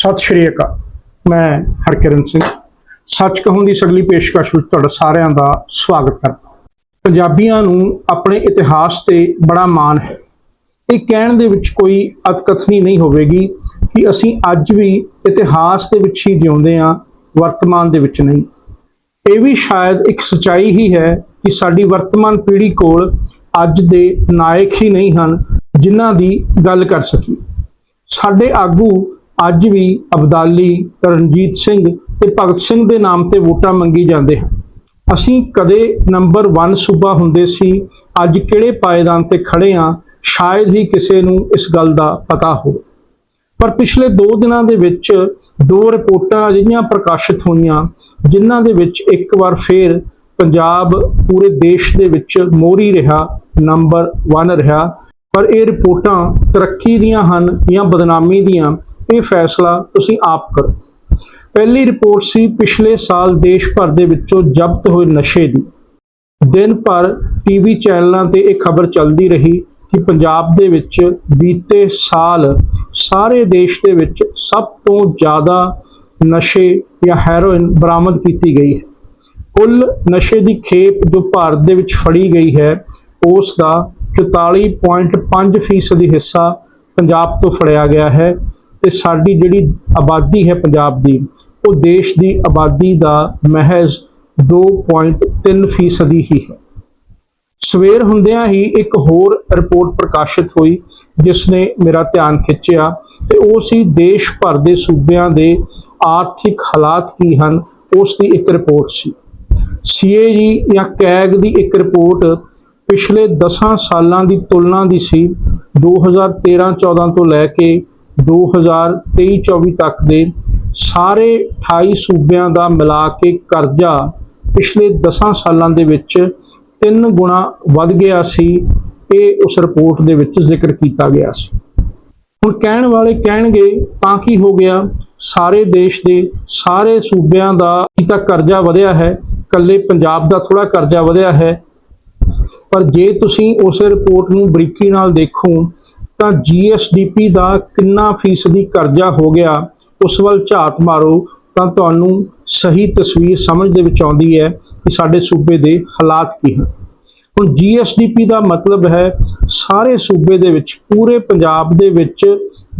ਸਤਿ ਸ਼੍ਰੀ ਅਕਾਲ। ਮੈਂ ਹਰਕਿਰਨ ਸਿੰਘ। ਸੱਚ ਕਹੂੰ ਦੀ ਸਗਲੀ ਪੇਸ਼ਕਸ਼ ਵਿੱਚ ਤੁਹਾਡਾ ਸਾਰਿਆਂ ਦਾ ਸਵਾਗਤ ਕਰਦਾ ਪੰਜਾਬੀਆਂ ਨੂੰ ਆਪਣੇ ਇਤਿਹਾਸ ਤੇ ਬੜਾ ਮਾਣ ਹੈ। ਇਹ ਕਹਿਣ ਦੇ ਵਿੱਚ ਕੋਈ ਅਤਕਥਨੀ ਨਹੀਂ ਹੋਵੇਗੀ ਕਿ ਅਸੀਂ ਅੱਜ ਵੀ ਇਤਿਹਾਸ ਦੇ ਵਿੱਚ ਹੀ ਜਿਉਂਦੇ ਹਾਂ, ਵਰਤਮਾਨ ਦੇ ਵਿੱਚ ਨਹੀਂ। ਇਹ ਵੀ ਸ਼ਾਇਦ ਇੱਕ ਸਚਾਈ ਹੀ ਹੈ ਕਿ ਸਾਡੀ ਵਰਤਮਾਨ ਪੀੜ੍ਹੀ ਕੋਲ ਅੱਜ ਦੇ ਨਾਇਕ ਹੀ ਨਹੀਂ ਹਨ ਜਿਨ੍ਹਾਂ ਦੀ ਗੱਲ ਕਰ ਸਕੀਏ। ਸਾਡੇ ਆਗੂ ਅੱਜ ਵੀ ਅਬਦਾਲੀ, ਰਣਜੀਤ ਸਿੰਘ ਤੇ ਭਗਤ ਸਿੰਘ ਦੇ ਨਾਮ ਤੇ ਵੋਟਾਂ ਮੰਗੀ ਜਾਂਦੇ ਹਨ। ਅਸੀਂ ਕਦੇ ਨੰਬਰ 1 ਸੂਬਾ ਹੁੰਦੇ ਸੀ, ਅੱਜ ਕਿਹੜੇ ਪਾਇਦਾਨ ਤੇ ਖੜੇ ਆ ਸ਼ਾਇਦ ਹੀ ਕਿਸੇ ਨੂੰ ਇਸ ਗੱਲ ਦਾ ਪਤਾ ਹੋ ਪਰ ਪਿਛਲੇ 2 ਦਿਨਾਂ ਦੇ ਵਿੱਚ ਦੋ ਰਿਪੋਰਟਾਂ ਅਜਿਹੀਆਂ ਪ੍ਰਕਾਸ਼ਿਤ ਹੋਈਆਂ, ਜਿਨ੍ਹਾਂ ਦੇ ਵਿੱਚ ਇੱਕ ਵਾਰ ਫੇਰ ਪੰਜਾਬ ਪੂਰੇ ਦੇਸ਼ ਦੇ ਵਿੱਚ ਮੋਹਰੀ ਰਿਹਾ, ਨੰਬਰ 1 ਰਿਹਾ। ਪਰ ਇਹ ਰਿਪੋਰਟਾਂ ਤਰੱਕੀ ਦੀਆਂ ਹਨ ਜਾਂ ਬਦਨਾਮੀ ਦੀਆਂ ਇਹ ਫੈਸਲਾ ਤੁਸੀਂ ਆਪ ਕਰੋ। ਪਹਿਲੀ ਰਿਪੋਰਟ ਸੀ ਪਿਛਲੇ ਸਾਲ ਦੇਸ਼ ਭਰ ਦੇ ਵਿੱਚੋਂ ਜ਼ਬਤ ਹੋਏ ਨਸ਼ੇ ਦੀ। ਦਿਨ ਭਰ ਟੀਵੀ ਚੈਨਲਾਂ ਤੇ ਇਹ ਖਬਰ ਚੱਲਦੀ ਰਹੀ ਕਿ ਪੰਜਾਬ ਦੇ ਵਿੱਚ ਬੀਤੇ ਸਾਲ ਸਾਰੇ ਦੇਸ਼ ਦੇ ਵਿੱਚ ਸਭ ਤੋਂ ਜ਼ਿਆਦਾ ਨਸ਼ੇ ਜਾਂ ਹੈਰੋਇਨ ਬਰਾਮਦ ਕੀਤੀ ਗਈ ਹੈ। ਕੁੱਲ ਨਸ਼ੇ ਦੀ ਖੇਪ ਜੋ ਭਾਰਤ ਦੇ ਵਿੱਚ ਫੜੀ ਗਈ ਹੈ, ਉਸ ਦਾ 44.5% ਫੀਸਦੀ ਹਿੱਸਾ ਪੰਜਾਬ ਤੋਂ ਫੜਿਆ ਗਿਆ ਹੈ। ਤੇ ਸਾਡੀ ਜਿਹੜੀ ਆਬਾਦੀ ਹੈ ਪੰਜਾਬ ਦੀ, ਉਹ ਦੇਸ਼ ਦੀ ਆਬਾਦੀ ਦਾ ਮਹਿਜ਼ 2.3 ਫੀਸਦੀ ਹੀ ਹੈ। ਸਵੇਰ ਹੁੰਦਿਆਂ ਹੀ ਇੱਕ ਹੋਰ ਰਿਪੋਰਟ ਪ੍ਰਕਾਸ਼ਿਤ ਹੋਈ, ਜਿਸ ਨੇ ਮੇਰਾ ਧਿਆਨ ਖਿੱਚਿਆ ਤੇ ਉਹ ਸੀ ਦੇਸ਼ ਭਰ ਦੇ ਸੂਬਿਆਂ ਦੇ ਆਰਥਿਕ ਹਾਲਾਤ ਕੀ ਹਨ, ਉਸ ਦੀ ਇੱਕ ਰਿਪੋਰਟ ਸੀ। ਸੀਏਜੀ ਜਾਂ ਕੈਗ ਦੀ ਇੱਕ ਰਿਪੋਰਟ ਪਿਛਲੇ 10 ਸਾਲਾਂ ਦੀ ਤੁਲਨਾ ਦੀ ਸੀ 2013-14 ਤੋਂ ਲੈ ਕੇ 2023-24 ਤੱਕ ਦੇ ਸਾਰੇ 28 ਸੂਬਿਆਂ ਦਾ ਮਿਲਾ ਕੇ ਕਰਜ਼ਾ ਪਿਛਲੇ 10 ਸਾਲਾਂ ਦੇ ਵਿੱਚ ਤਿੰਨ ਗੁਣਾ ਵੱਧ ਗਿਆ ਸੀ। ਇਹ ਉਸ ਰਿਪੋਰਟ ਦੇ ਵਿੱਚ ਜ਼ਿਕਰ ਕੀਤਾ ਗਿਆ ਸੀ। ਹੁਣ ਕਹਿਣ ਵਾਲੇ ਕਹਿਣਗੇ, ਤਾਂ ਕੀ ਹੋ ਗਿਆ? ਸਾਰੇ ਦੇਸ਼ ਦੇ ਸਾਰੇ ਸੂਬਿਆਂ ਦਾ ਤਾਂ ਕਰਜ਼ਾ ਵਧਿਆ ਹੈ। ਕੱਲੇ ਪੰਜਾਬ ਦਾ ਥੋੜਾ ਕਰਜ਼ਾ ਵਧਿਆ ਹੈ। ਪਰ ਜੇ ਤੁਸੀਂ ਉਸ ਰਿਪੋਰਟ ਨੂੰ ਬਰੀਕੀ ਨਾਲ ਦੇਖੋ ਤਾਂ ਜੀਐਸਡੀਪੀ ਦਾ ਕਿੰਨਾ ਫੀਸਦੀ ਕਰਜ਼ਾ ਹੋ ਗਿਆ, ਉਸ ਵੱਲ ਝਾਤ ਮਾਰੋ ਤਾਂ ਤੁਹਾਨੂੰ ਸਹੀ ਤਸਵੀਰ ਸਮਝ ਦੇ ਵਿੱਚ ਆਉਂਦੀ ਹੈ ਕਿ ਸਾਡੇ ਸੂਬੇ ਦੇ ਹਾਲਾਤ ਕੀ ਹਨ। ਹੁਣ ਜੀਐਸਡੀਪੀ ਦਾ ਮਤਲਬ ਹੈ ਸਾਰੇ ਸੂਬੇ ਦੇ ਵਿੱਚ, ਪੂਰੇ ਪੰਜਾਬ ਦੇ ਵਿੱਚ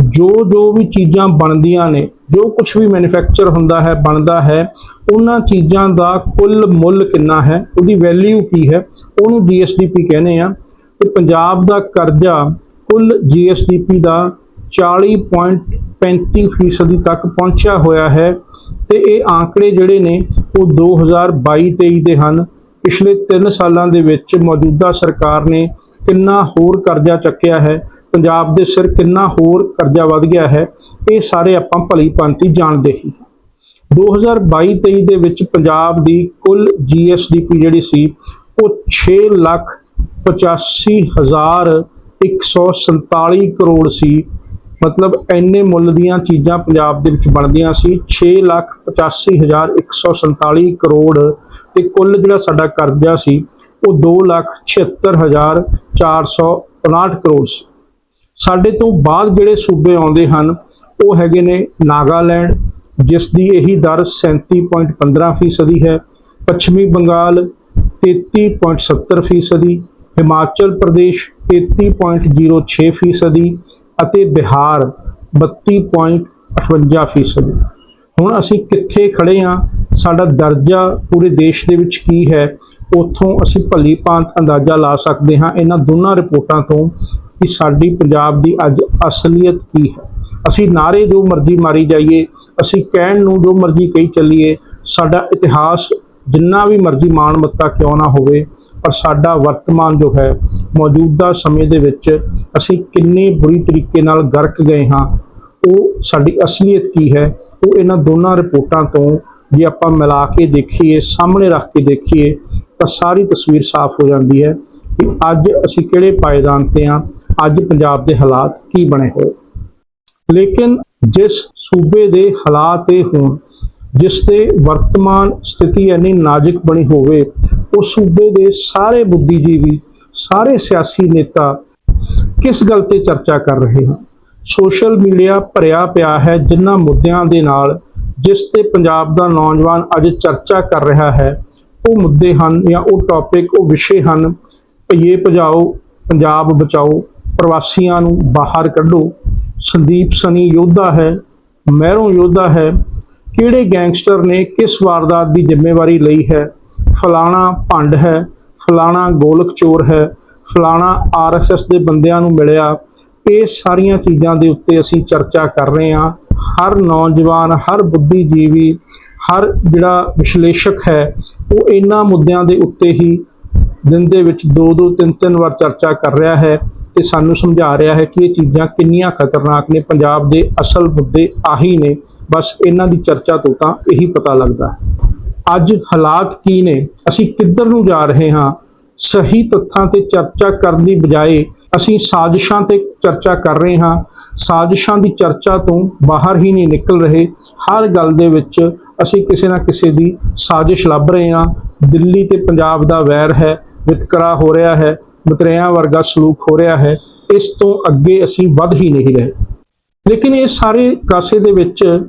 ਜੋ ਜੋ ਵੀ ਚੀਜ਼ਾਂ ਬਣਦੀਆਂ ਨੇ, ਜੋ ਕੁਝ ਵੀ ਮੈਨੂਫੈਕਚਰ ਹੁੰਦਾ ਹੈ, ਬਣਦਾ ਹੈ, ਉਹਨਾਂ ਚੀਜ਼ਾਂ ਦਾ ਕੁੱਲ ਮੁੱਲ ਕਿੰਨਾ ਹੈ, ਉਹਦੀ ਵੈਲਿਊ ਕੀ ਹੈ, ਉਹਨੂੰ ਜੀਐਸਡੀਪੀ ਕਹਿੰਦੇ ਆ। ਤੇ ਪੰਜਾਬ ਦਾ ਕਰਜ਼ਾ ਕੁੱਲ ਜੀਐਸਡੀਪੀ ਦਾ 40.35 ਫੀਸਦੀ ਤੱਕ ਪਹੁੰਚਿਆ ਹੋਇਆ ਹੈ ਤੇ ਇਹ ਆંકੜੇ ਜਿਹੜੇ ਨੇ ਉਹ 2022-23 ਦੇ ਹਨ। ਪਿਛਲੇ 3 ਸਾਲਾਂ ਦੇ ਵਿੱਚ ਮੌਜੂਦਾ ਸਰਕਾਰ ਨੇ ਕਿੰਨਾ ਹੋਰ ਕਰਜ਼ਾ ਚੱਕਿਆ ਹੈ? ਪੰਜਾਬ ਦੇ ਸਿਰ ਕਿੰਨਾ ਹੋਰ ਕਰਜ਼ਾ ਵੱਧ ਗਿਆ ਹੈ? ਇਹ ਸਾਰੇ ਆਪਾਂ ਭਲੀ ਭਾਂਤੀ ਜਾਣਦੇ ਹੀ ਹਾਂ। 2022-23 ਦੇ ਵਿੱਚ ਪੰਜਾਬ ਦੀ ਕੁੱਲ ਜੀਐਸਡੀਪੀ ਜਿਹੜੀ ਸੀ, ਉਹ 6 ਲੱਖ 85 ਹਜ਼ਾਰ 147 ਕਰੋੜ ਸੀ। ਮਤਲਬ ਐਨੇ ਮੁੱਲ ਦੀਆਂ ਚੀਜ਼ਾਂ ਪੰਜਾਬ ਦੇ ਵਿੱਚ ਬਣਦੀਆਂ ਸੀ। 6 ਲੱਖ 85 ਹਜ਼ਾਰ 147 ਕਰੋੜ ਤੇ ਕੁੱਲ ਜਿਹੜਾ ਸਾਡਾ ਕਰਜ਼ਾ ਸੀ, ਉਹ 2 ਲੱਖ 76 ਹਜ਼ਾਰ 459 ਕਰੋੜ ਸੀ। ਸਾਡੇ ਤੋਂ ਬਾਅਦ ਜਿਹੜੇ ਸੂਬੇ ਆਉਂਦੇ ਹਨ, ਉਹ ਹੈਗੇ ਨੇ ਨਾਗਾਲੈਂਡ, ਜਿਸ ਦੀ ਇਹੀ ਦਰ 37.15 ਫੀਸਦੀ ਹੈ, ਪੱਛਮੀ ਬੰਗਾਲ 33.70 ਫੀਸਦੀ ਹਿਮਾਚਲ ਪ੍ਰਦੇਸ਼ 33.06 ਫੀਸਦੀ ਅਤੇ ਬਿਹਾਰ 32.58 ਫੀਸਦੀ। ਹੁਣ ਅਸੀਂ ਕਿੱਥੇ ਖੜੇ ਹਾਂ? ਸਾਡਾ ਦਰਜਾ ਪੂਰੇ ਦੇਸ਼ ਦੇ ਵਿੱਚ ਕੀ ਹੈ? ਉੱਥੋਂ ਅਸੀਂ ਭਲੀ ਭਾਂਤ ਅੰਦਾਜ਼ਾ ਲਾ ਸਕਦੇ ਹਾਂ ਇਹਨਾਂ ਦੋਨਾਂ ਰਿਪੋਰਟਾਂ ਤੋਂ ਕਿ ਸਾਡੀ ਪੰਜਾਬ ਦੀ ਅੱਜ ਅਸਲੀਅਤ ਕੀ ਹੈ। ਅਸੀਂ ਨਾਰੇ ਜੋ ਮਰਜ਼ੀ ਮਾਰੀ ਜਾਈਏ, ਅਸੀਂ ਕਹਿਣ ਨੂੰ ਜੋ ਮਰਜ਼ੀ ਕਹੀ ਚੱਲੀਏ, ਸਾਡਾ ਇਤਿਹਾਸ ਜਿੰਨਾ ਵੀ ਮਰਜ਼ੀ ਮਾਣ ਮੱਤਾ ਕਿਉਂ ਨਾ ਹੋਵੇ ਪਰ ਸਾਡਾ ਵਰਤਮਾਨ ਜੋ ਹੈ, ਮੌਜੂਦਾ ਸਮੇਂ ਦੇ ਵਿੱਚ ਅਸੀਂ ਕਿੰਨੇ ਬੁਰੀ ਤਰੀਕੇ ਨਾਲ ਗਰਕ ਗਏ ਹਾਂ, ਉਹ ਸਾਡੀ ਅਸਲੀਅਤ ਕੀ ਹੈ, ਉਹ ਇਹਨਾਂ ਦੋਨਾਂ ਰਿਪੋਰਟਾਂ ਤੋਂ ਜੇ ਆਪਾਂ ਮਿਲਾ ਕੇ ਦੇਖੀਏ, ਸਾਹਮਣੇ ਰੱਖ ਕੇ ਦੇਖੀਏ, ਤਾਂ ਸਾਰੀ ਤਸਵੀਰ ਸਾਫ਼ ਹੋ ਜਾਂਦੀ ਹੈ ਕਿ ਅੱਜ ਅਸੀਂ ਕਿਹੜੇ ਪਾਇਦਾਨ ਤੇ ਹਾਂ, ਅੱਜ ਪੰਜਾਬ ਦੇ ਹਾਲਾਤ ਕੀ ਬਣੇ ਹੋਏ। ਲੇਕਿਨ ਜਿਸ ਸੂਬੇ ਦੇ ਹਾਲਾਤ ਇਹ ਹੋਣ ਜਿਸ 'ਤੇ ਵਰਤਮਾਨ ਸਥਿਤੀ ਇੰਨੀ ਨਾਜ਼ੁਕ ਬਣੀ ਹੋਵੇ ਉਹ ਸੂਬੇ ਦੇ ਸਾਰੇ ਬੁੱਧੀਜੀਵੀ, ਸਾਰੇ ਸਿਆਸੀ ਨੇਤਾ ਕਿਸ ਗੱਲ ਤੇ ਚਰਚਾ ਕਰ ਰਹੇ ਹਨ? ਸੋਸ਼ਲ ਮੀਡੀਆ ਭਰਿਆ ਪਿਆ ਹੈ ਜਿਨ੍ਹਾਂ ਮੁੱਦਿਆਂ ਦੇ ਨਾਲ, ਜਿਸ ਤੇ ਪੰਜਾਬ ਦਾ ਨੌਜਵਾਨ ਅੱਜ ਚਰਚਾ ਕਰ ਰਿਹਾ ਹੈ। ਉਹ ਮੁੱਦੇ ਹਨ ਜਾਂ ਉਹ ਟੌਪਿਕ ਉਹ ਵਿਸ਼ੇ ਹਨ, ਭਈਏ ਭਜਾਓ, ਪੰਜਾਬ ਬਚਾਓ, ਪ੍ਰਵਾਸੀਆਂ ਨੂੰ ਬਾਹਰ ਕੱਢੋ। ਸੰਦੀਪ ਸਨੀ ਯੋਧਾ ਹੈ, ਮਹਿਰੋਂ ਯੋਧਾ ਹੈ ਕਿਹੜੇ ਗੈਂਗਸਟਰ ਨੇ ਕਿਸ ਵਾਰਦਾਤ ਦੀ ਜ਼ਿੰਮੇਵਾਰੀ ਲਈ ਹੈ? ਫਲਾਣਾ ਭੰਡ ਹੈ, ਫਲਾਣਾ ਗੋਲਕ ਚੋਰ ਹੈ, ਫਲਾਣਾ ਆਰਐਸਐਸ ਦੇ ਬੰਦਿਆਂ ਨੂੰ ਮਿਲਿਆ। ਇਹ ਸਾਰੀਆਂ ਚੀਜ਼ਾਂ ਦੇ ਉੱਤੇ ਅਸੀਂ ਚਰਚਾ ਕਰ ਰਹੇ ਹਾਂ। ਹਰ ਨੌਜਵਾਨ, ਹਰ ਬੁੱਧੀਜੀਵੀ, ਹਰ ਜਿਹੜਾ ਵਿਸ਼ਲੇਸ਼ਕ ਹੈ, ਉਹ ਇਹਨਾਂ ਮੁੱਦਿਆਂ ਦੇ ਉੱਤੇ ਹੀ ਦਿਨ ਦੇ ਵਿੱਚ ਦੋ ਦੋ, ਤਿੰਨ ਤਿੰਨ ਵਾਰ ਚਰਚਾ ਕਰ ਰਿਹਾ ਹੈ ਤੇ ਸਾਨੂੰ ਸਮਝਾ ਰਿਹਾ ਹੈ ਕਿ ਇਹ ਚੀਜ਼ਾਂ ਕਿੰਨੀਆਂ ਖਤਰਨਾਕ ਨੇ। ਪੰਜਾਬ ਦੇ ਅਸਲ ਮੁੱਦੇ ਆਹੀ ਨੇ। ਬਸ ਇਹਨਾਂ ਦੀ ਚਰਚਾ ਤੋਂ ਤਾਂ ਇਹੀ ਪਤਾ ਲੱਗਦਾ ਹੈ। ਅੱਜ ਹਾਲਾਤ ਕੀ ਨੇ? ਅਸੀਂ ਕਿੱਧਰ ਨੂੰ ਜਾ ਰਹੇ ਹਾਂ? ਸਹੀ ਤੱਥਾਂ ਤੇ ਚਰਚਾ ਕਰਨ ਦੀ ਬਜਾਏ ਅਸੀਂ ਸਾਜ਼ਿਸ਼ਾਂ ਤੇ ਚਰਚਾ ਕਰ ਰਹੇ ਹਾਂ। ਸਾਜ਼ਿਸ਼ਾਂ ਦੀ ਚਰਚਾ ਤੋਂ ਬਾਹਰ ਹੀ ਨਹੀਂ ਨਿਕਲ ਰਹੇ। ਹਰ ਗੱਲ ਦੇ ਵਿੱਚ ਅਸੀਂ ਕਿਸੇ ਨਾ ਕਿਸੇ ਦੀ ਸਾਜ਼ਿਸ਼ ਲੱਭ ਰਹੇ ਹਾਂ। ਦਿੱਲੀ ਤੇ ਪੰਜਾਬ ਦਾ ਵੈਰ ਹੈ, ਵਿਤਕਰਾ ਹੋ ਰਿਹਾ ਹੈ, ਮਤਰੇਆਂ ਵਰਗਾ ਸਲੂਕ ਹੋ ਰਿਹਾ ਹੈ। ਇਸ ਤੋਂ ਅੱਗੇ ਅਸੀਂ ਵੱਧ ਹੀ ਨਹੀਂ ਰਹੇ। ਲੇਕਿਨ ਇਹ ਸਾਰੇ ਕਾਸੇ ਦੇ ਵਿੱਚ,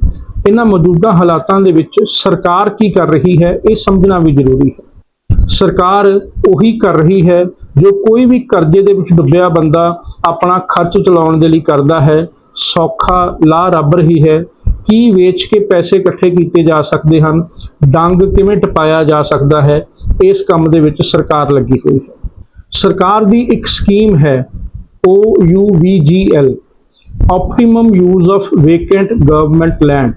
ਇਹਨਾਂ ਮੌਜੂਦਾ ਹਾਲਾਤਾਂ ਦੇ ਵਿੱਚ ਸਰਕਾਰ ਕੀ ਕਰ ਰਹੀ ਹੈ, ਇਹ ਸਮਝਣਾ ਵੀ ਜ਼ਰੂਰੀ ਹੈ। ਸਰਕਾਰ ਉਹੀ ਕਰ ਰਹੀ ਹੈ ਜੋ ਕੋਈ ਵੀ ਕਰਜ਼ੇ ਦੇ ਵਿੱਚ ਡੁੱਬਿਆ ਬੰਦਾ ਆਪਣਾ ਖਰਚ ਚਲਾਉਣ ਦੇ ਲਈ ਕਰਦਾ ਹੈ। ਸੌਖਾ ਲਾ ਰੱਬ ਰਹੀ ਹੈ। ਕੀ ਵੇਚ ਕੇ ਪੈਸੇ ਇਕੱਠੇ ਕੀਤੇ ਜਾ ਸਕਦੇ ਹਨ? ਡੰਗ ਕਿਵੇਂ ਟਪਾਇਆ ਜਾ ਸਕਦਾ ਹੈ? ਇਸ ਕੰਮ ਦੇ ਵਿੱਚ ਸਰਕਾਰ ਲੱਗੀ ਹੋਈ ਹੈ। ਸਰਕਾਰ ਦੀ ਇੱਕ ਸਕੀਮ ਹੈ OUVGL optimum use of vacant government land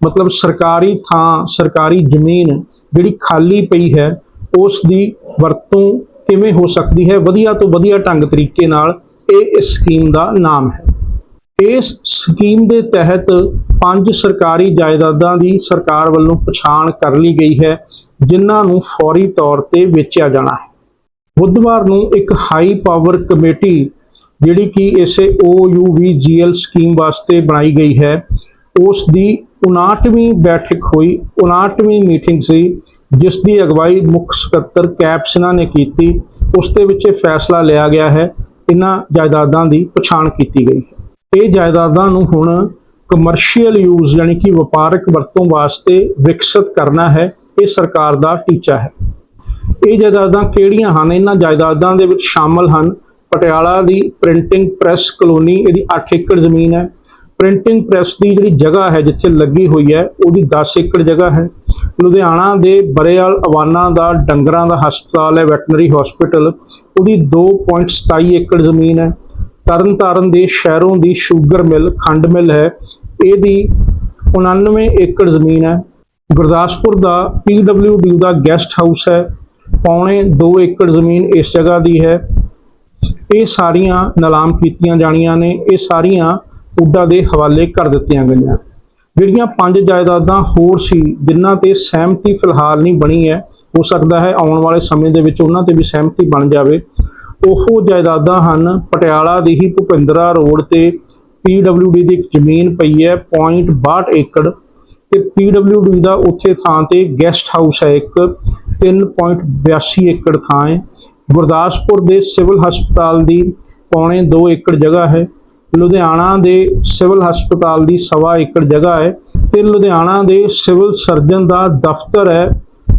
ਮਤਲਬ ਸਰਕਾਰੀ ਥਾਂ, ਸਰਕਾਰੀ ਜ਼ਮੀਨ ਜਿਹੜੀ ਖਾਲੀ ਪਈ ਹੈ ਉਸ ਦੀ ਵਰਤੋਂ ਕਿਵੇਂ ਹੋ ਸਕਦੀ ਹੈ? ਵਧੀਆ ਤੋਂ ਵਧੀਆ ਢੰਗ ਤਰੀਕੇ ਨਾਲ ਇਹ ਇਸ ਸਕੀਮ ਦਾ ਨਾਮ ਹੈ। ਇਸ ਸਕੀਮ ਦੇ ਤਹਿਤ ਪੰਜ ਸਰਕਾਰੀ ਜਾਇਦਾਦਾਂ ਦੀ ਸਰਕਾਰ ਵੱਲੋਂ ਪਛਾਣ ਕਰ ਲਈ ਗਈ ਹੈ, ਜਿਨ੍ਹਾਂ ਨੂੰ ਫੌਰੀ ਤੌਰ ਤੇ ਵੇਚਿਆ ਜਾਣਾ ਹੈ। ਬੁੱਧਵਾਰ ਨੂੰ ਇੱਕ ਹਾਈ ਪਾਵਰ ਕਮੇਟੀ ਜਿਹੜੀ ਕਿ ਇਸੇ OUVGL ਸਕੀਮ ਵਾਸਤੇ ਬਣਾਈ ਗਈ ਹੈ। ਉਸ ਦੀ 59ਵੀਂ ਬੈਠਕ ਹੋਈ 59ਵੀਂ ਮੀਟਿੰਗ ਸੀ, ਜਿਸ ਦੀ ਅਗਵਾਈ ਮੁੱਖ ਸਕੱਤਰ ਕੈਪ ਸਿਨਹਾ ਨੇ ਕੀਤੀ। ਉਸ ਦੇ ਵਿੱਚ ਇਹ ਫੈਸਲਾ ਲਿਆ ਗਿਆ ਹੈ, ਇਹਨਾਂ ਜਾਇਦਾਦਾਂ ਦੀ ਪਛਾਣ ਕੀਤੀ ਗਈ ਹੈ। ਇਹ ਜਾਇਦਾਦਾਂ ਨੂੰ ਹੁਣ ਕਮਰਸ਼ੀਅਲ ਯੂਜ਼ ਯਾਨੀ ਕਿ ਵਪਾਰਕ ਵਰਤੋਂ ਵਾਸਤੇ ਵਿਕਸਿਤ ਕਰਨਾ ਹੈ, ਇਹ ਸਰਕਾਰ ਦਾ ਟੀਚਾ ਹੈ। ਇਹ ਜਾਇਦਾਦਾਂ ਕਿਹੜੀਆਂ ਹਨ? ਇਹਨਾਂ ਜਾਇਦਾਦਾਂ ਦੇ ਵਿੱਚ ਸ਼ਾਮਲ ਹਨ ਪਟਿਆਲਾ ਦੀ ਪ੍ਰਿੰਟਿੰਗ ਪ੍ਰੈਸ ਕਲੋਨੀ ਇਹਦੀ 8 ਏਕੜ ਜ਼ਮੀਨ ਹੈ। ਪ੍ਰਿੰਟਿੰਗ ਪ੍ਰੈਸ ਦੀ ਜਿਹੜੀ ਜਗ੍ਹਾ ਹੈ, ਜਿੱਥੇ ਲੱਗੀ ਹੋਈ ਹੈ, ਉਹਦੀ 10 ਏਕੜ ਜਗ੍ਹਾ ਹੈ। ਲੁਧਿਆਣਾ ਦੇ ਬਰੇਵਾਲ ਅਵਾਨਾ ਦਾ, ਡੰਗਰਾਂ ਦਾ ਹਸਪਤਾਲ ਹੈ, ਵੈਟਰਨਰੀ ਹਸਪੀਟਲ ਉਹਦੀ 2.27 ਏਕੜ ਜ਼ਮੀਨ ਹੈ। ਤਰਨਤਾਰਨ ਦੇ ਸ਼ਹਿਰੋਂ ਦੀ ਸ਼ੂਗਰ ਮਿਲ, ਖੰਡ ਮਿਲ ਹੈ। ਇਹਦੀ 99 ਏਕੜ ਜ਼ਮੀਨ ਹੈ। ਗੁਰਦਾਸਪੁਰ ਦਾ PWD ਦਾ ਗੈਸਟ ਹਾਊਸ ਹੈ। ਪੌਣੇ 2 ਏਕੜ ਜ਼ਮੀਨ ਇਸ ਜਗ੍ਹਾ ਦੀ ਹੈ। ਇਹ ਸਾਰੀਆਂ ਨਿਲਾਮ ਕੀਤੀਆਂ ਜਾਣੀਆਂ ਨੇ, ਇਹ ਸਾਰੀਆਂ ਉਡਾ ਦੇ ਹਵਾਲੇ ਕਰ ਦਿੱਤੀਆਂ ਗਈਆਂ। ਜਿਹੜੀਆਂ ਪੰਜ ਜਾਇਦਾਦਾਂ ਹੋਰ ਸੀ, ਜਿਨ੍ਹਾਂ ਤੇ ਸਹਿਮਤੀ ਫਿਲਹਾਲ ਨਹੀਂ ਬਣੀ ਹੈ, ਹੋ ਸਕਦਾ ਹੈ ਆਉਣ ਵਾਲੇ ਸਮੇਂ ਦੇ ਵਿੱਚ ਉਹਨਾਂ ਤੇ ਵੀ ਸਹਿਮਤੀ ਬਣ ਜਾਵੇ। ਉਹ ਜਾਇਦਾਦਾਂ ਹਨ, ਪਟਿਆਲਾ ਦੀ ਹੀ ਭੁਪਿੰਦਰਾ ਰੋਡ ਤੇ PWD ਦੀ ਇੱਕ ਜ਼ਮੀਨ ਪਈ ਹੈ 0.62 ਏਕੜ ਤੇ PWD ਦਾ ਉੱਥੇ ਥਾਂ ਤੇ ਗੈਸਟ ਹਾਊਸ ਹੈ ਇੱਕ 3.82 ਏਕੜ ਥਾਂ ਹੈ। ਗੁਰਦਾਸਪੁਰ ਦੇ ਸਿਵਲ ਹਸਪਤਾਲ ਦੀ ਪੌਣੇ 2 ਏਕੜ ਜਗ੍ਹਾ ਹੈ। ਲੁਧਿਆਣਾ ਦੇ ਸਿਵਲ ਹਸਪਤਾਲ ਦੀ ਸਵਾ ਏਕੜ ਜਗ੍ਹਾ ਹੈ ਤੇ ਲੁਧਿਆਣਾ ਦੇ ਸਿਵਲ ਸਰਜਨ ਦਾ ਦਫ਼ਤਰ ਹੈ,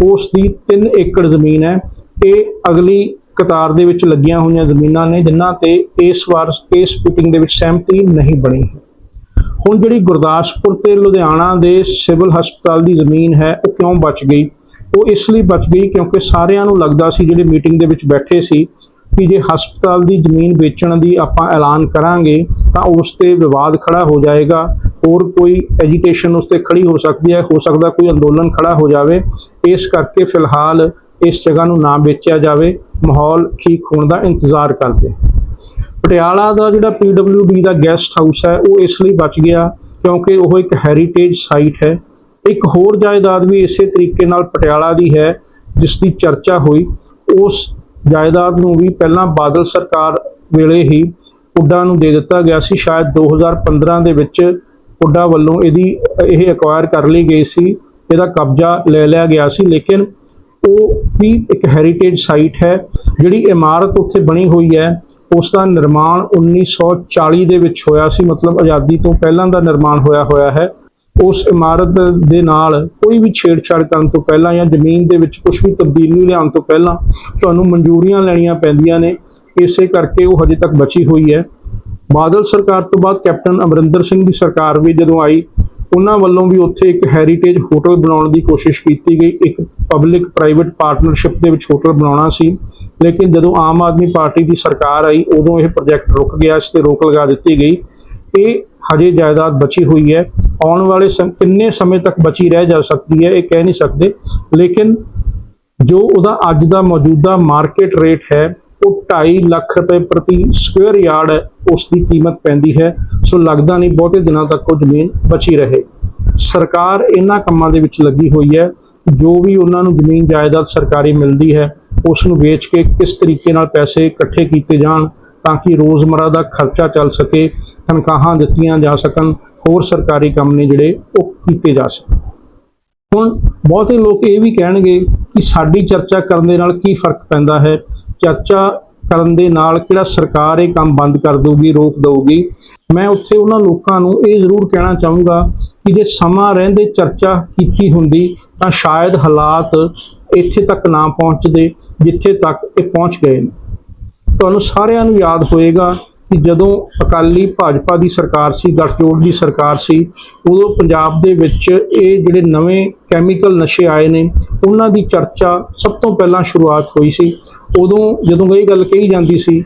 ਉਸ ਦੀ 3 ਏਕੜ ਜ਼ਮੀਨ ਹੈ। ਇਹ ਅਗਲੀ ਕਤਾਰ ਦੇ ਵਿੱਚ ਲੱਗੀਆਂ ਹੋਈਆਂ ਜ਼ਮੀਨਾਂ ਨੇ, ਜਿਨ੍ਹਾਂ ਤੇ ਇਸ ਵਾਰ ਇਸ ਮੀਟਿੰਗ ਦੇ ਵਿੱਚ ਸਹਿਮਤੀ ਨਹੀਂ ਬਣੀ ਹੁਣ ਜਿਹੜੀ ਗੁਰਦਾਸਪੁਰ ਤੇ ਲੁਧਿਆਣਾ ਦੇ ਸਿਵਲ ਹਸਪਤਾਲ ਦੀ ਜ਼ਮੀਨ ਹੈ, ਉਹ ਕਿਉਂ ਬਚ ਗਈ? ਉਹ ਇਸ ਲਈ ਬਚ ਗਈ ਕਿਉਂਕਿ ਸਾਰਿਆਂ ਨੂੰ ਲੱਗਦਾ ਸੀ, ਜਿਹੜੇ ਮੀਟਿੰਗ ਦੇ ਵਿੱਚ ਬੈਠੇ ਸੀ, ਕਿ ਜੇ ਹਸਪਤਾਲ ਦੀ ਜ਼ਮੀਨ ਵੇਚਣ ਦੀ ਆਪਾਂ ਐਲਾਨ ਕਰਾਂਗੇ, ਤਾਂ ਉਸ ਤੇ ਵਿਵਾਦ ਖੜਾ ਹੋ ਜਾਏਗਾ। ਹੋਰ ਕੋਈ ਐਜੀਟੇਸ਼ਨ ਉਸ ਤੇ ਖੜੀ ਹੋ ਸਕਦੀ ਹੈ, ਹੋ ਸਕਦਾ ਕੋਈ ਅੰਦੋਲਨ ਖੜਾ ਹੋ ਜਾਵੇ। ਇਸ ਕਰਕੇ ਫਿਲਹਾਲ ਇਸ ਜਗ੍ਹਾ ਨੂੰ ਨਾ ਵੇਚਿਆ ਜਾਵੇ। ਮਾਹੌਲ ਠੀਕ ਹੋਣ ਦਾ ਇੰਤਜ਼ਾਰ ਕਰਦੇ ਪਟਿਆਲਾ ਦਾ ਜਿਹੜਾ PWD ਦਾ ਗੈਸਟ ਹਾਊਸ ਹੈ, ਉਹ ਇਸ ਲਈ ਬਚ ਗਿਆ ਕਿਉਂਕਿ ਉਹ ਇੱਕ ਹੈਰੀਟੇਜ ਸਾਈਟ ਹੈ। ਇੱਕ ਹੋਰ ਜਾਇਦਾਦ ਵੀ ਇਸੇ ਤਰੀਕੇ ਨਾਲ ਪਟਿਆਲਾ ਦੀ ਹੈ, ਜਿਸ ਦੀ ਚਰਚਾ ਹੋਈ। ਉਸ ਜਾਇਦਾਦ ਨੂੰ ਵੀ ਪਹਿਲਾਂ ਬਾਦਲ ਸਰਕਾਰ ਵੇਲੇ ਹੀ ਪੁੱਡਾ ਨੂੰ ਦੇ ਦਿੱਤਾ ਗਿਆ ਸੀ। ਸ਼ਾਇਦ 2015 ਦੇ ਵਿੱਚ ਪੁੱਡਾ ਵੱਲੋਂ ਇਹਦੀ, ਇਹ ਐਕਵਾਇਰ ਕਰ ਲਈ ਗਈ ਸੀ। ਇਹਦਾ ਕਬਜ਼ਾ ਲੈ ਲਿਆ ਗਿਆ ਸੀ। ਲੇਕਿਨ ਉਹ ਵੀ ਇੱਕ ਹੈਰੀਟੇਜ ਸਾਈਟ ਹੈ, ਜਿਹੜੀ ਇਮਾਰਤ ਉੱਥੇ ਬਣੀ ਹੋਈ ਹੈ। ਉਸ ਦਾ ਨਿਰਮਾਣ 1940 ਦੇ ਵਿੱਚ ਹੋਇਆ ਸੀ। ਮਤਲਬ ਆਜ਼ਾਦੀ ਤੋਂ ਪਹਿਲਾਂ ਦਾ ਨਿਰਮਾਣ ਹੋਇਆ ਹੋਇਆ ਹੈ। ਉਸ ਇਮਾਰਤ ਦੇ ਨਾਲ ਕੋਈ ਵੀ ਛੇੜਛਾੜ ਕਰਨ ਤੋਂ ਪਹਿਲਾਂ ਜਾਂ ਜ਼ਮੀਨ ਦੇ ਵਿੱਚ ਕੁਝ ਵੀ ਤਬਦੀਲੀ ਲਿਆਉਣ ਤੋਂ ਪਹਿਲਾਂ ਤੁਹਾਨੂੰ ਮਨਜ਼ੂਰੀਆਂ ਲੈਣੀਆਂ ਪੈਂਦੀਆਂ ਨੇ। ਇਸੇ ਕਰਕੇ ਉਹ ਹਜੇ ਤੱਕ ਬਚੀ ਹੋਈ ਹੈ। ਬਾਦਲ ਸਰਕਾਰ ਤੋਂ ਬਾਅਦ ਕੈਪਟਨ ਅਮਰਿੰਦਰ ਸਿੰਘ ਦੀ ਸਰਕਾਰ ਵੀ ਜਦੋਂ ਆਈ, ਉਹਨਾਂ ਵੱਲੋਂ ਵੀ ਉੱਥੇ ਇੱਕ ਹੈਰੀਟੇਜ ਹੋਟਲ ਬਣਾਉਣ ਦੀ ਕੋਸ਼ਿਸ਼ ਕੀਤੀ ਗਈ। ਇੱਕ ਪਬਲਿਕ ਪ੍ਰਾਈਵੇਟ ਪਾਰਟਨਰਸ਼ਿਪ ਦੇ ਵਿੱਚ ਹੋਟਲ ਬਣਾਉਣਾ ਸੀ। ਲੇਕਿਨ ਜਦੋਂ ਆਮ ਆਦਮੀ ਪਾਰਟੀ ਦੀ ਸਰਕਾਰ ਆਈ, ਉਦੋਂ ਇਹ ਪ੍ਰੋਜੈਕਟ ਰੁਕ ਗਿਆ, ਇਸ ਤੇ ਰੋਕ ਲਗਾ ਦਿੱਤੀ ਗਈ। ਇਹ ਹਜੇ ਜਾਇਦਾਦ ਬਚੀ ਹੋਈ ਹੈ। ਆਉਣ ਵਾਲੇ ਸਮ- ਕਿੰਨੇ ਸਮੇਂ ਤੱਕ ਬਚੀ ਰਹਿ ਜਾ ਸਕਦੀ ਹੈ, ਇਹ ਕਹਿ ਨਹੀਂ ਸਕਦੇ। ਲੇਕਿਨ ਜੋ ਉਹਦਾ ਅੱਜ ਦਾ ਮੌਜੂਦਾ ਮਾਰਕੀਟ ਰੇਟ ਹੈ, ਉਹ 2.5 ਲੱਖ ਰੁਪਏ ਪ੍ਰਤੀ ਸਕੁਅਰ ਯਾਰਡ ਉਸ ਦੀ ਕੀਮਤ ਪੈਂਦੀ ਹੈ। ਸੋ ਲੱਗਦਾ ਨਹੀਂ ਬਹੁਤੇ ਦਿਨਾਂ ਤੱਕ ਉਹ ਜ਼ਮੀਨ ਬਚੀ ਰਹੇ। ਸਰਕਾਰ ਇਹਨਾਂ ਕੰਮਾਂ ਦੇ ਵਿੱਚ ਲੱਗੀ ਹੋਈ ਹੈ। ਜੋ ਵੀ ਉਹਨਾਂ ਨੂੰ ਜ਼ਮੀਨ ਜਾਇਦਾਦ ਸਰਕਾਰੀ ਮਿਲਦੀ ਹੈ, ਉਸ ਨੂੰ ਵੇਚ ਕੇ ਕਿਸ ਤਰੀਕੇ ਨਾਲ ਪੈਸੇ ਇਕੱਠੇ ਕੀਤੇ ਜਾਣ ਤਾਂ ਕਿ ਰੋਜ਼ਮਰਾ ਦਾ ਖਰਚਾ ਚੱਲ ਸਕੇ, ਤਨਖਾਹਾਂ ਦਿੱਤੀਆਂ ਜਾ ਸਕਣ, ਹੋਰ ਸਰਕਾਰੀ ਕੰਮ ਨੇ ਜਿਹੜੇ ਉਹ ਕੀਤੇ ਜਾ ਸਕਣ। ਹੁਣ ਬਹੁਤੇ ਲੋਕ ਇਹ ਵੀ ਕਹਿਣਗੇ ਕਿ ਸਾਡੀ ਚਰਚਾ ਕਰਨ ਦੇ ਨਾਲ ਕੀ ਫ਼ਰਕ ਪੈਂਦਾ ਹੈ? ਚਰਚਾ ਕਰਨ ਦੇ ਨਾਲ ਕਿਹੜਾ ਸਰਕਾਰ ਇਹ ਕੰਮ ਬੰਦ ਕਰ ਦਊਗੀ, ਰੋਕ ਦਊਗੀ? ਮੈਂ ਉੱਥੇ ਉਹਨਾਂ ਲੋਕਾਂ ਨੂੰ ਇਹ ਜ਼ਰੂਰ ਕਹਿਣਾ ਚਾਹੂੰਗਾ ਕਿ ਜੇ ਸਮਾਂ ਰਹਿੰਦੇ ਚਰਚਾ ਕੀਤੀ ਹੁੰਦੀ, ਤਾਂ ਸ਼ਾਇਦ ਹਾਲਾਤ ਇੱਥੇ ਤੱਕ ਨਾ ਪਹੁੰਚਦੇ, ਜਿੱਥੇ ਤੱਕ ਇਹ ਪਹੁੰਚ ਗਏ ਨੇ। ਤੁਹਾਨੂੰ ਸਾਰਿਆਂ ਨੂੰ ਯਾਦ ਹੋਏਗਾ ਕਿ ਜਦੋਂ ਅਕਾਲੀ ਭਾਜਪਾ ਦੀ ਸਰਕਾਰ ਸੀ, ਗੱਠਜੋੜ ਦੀ ਸਰਕਾਰ ਸੀ, ਉਦੋਂ ਪੰਜਾਬ ਦੇ ਵਿੱਚ ਇਹ ਜਿਹੜੇ ਨਵੇਂ ਕੈਮੀਕਲ ਨਸ਼ੇ ਆਏ ਨੇ, ਉਹਨਾਂ ਦੀ ਚਰਚਾ ਸਭ ਤੋਂ ਪਹਿਲਾਂ ਸ਼ੁਰੂਆਤ ਹੋਈ ਸੀ। ਉਦੋਂ ਜਦੋਂ ਇਹ ਗੱਲ ਕਹੀ ਜਾਂਦੀ ਸੀ,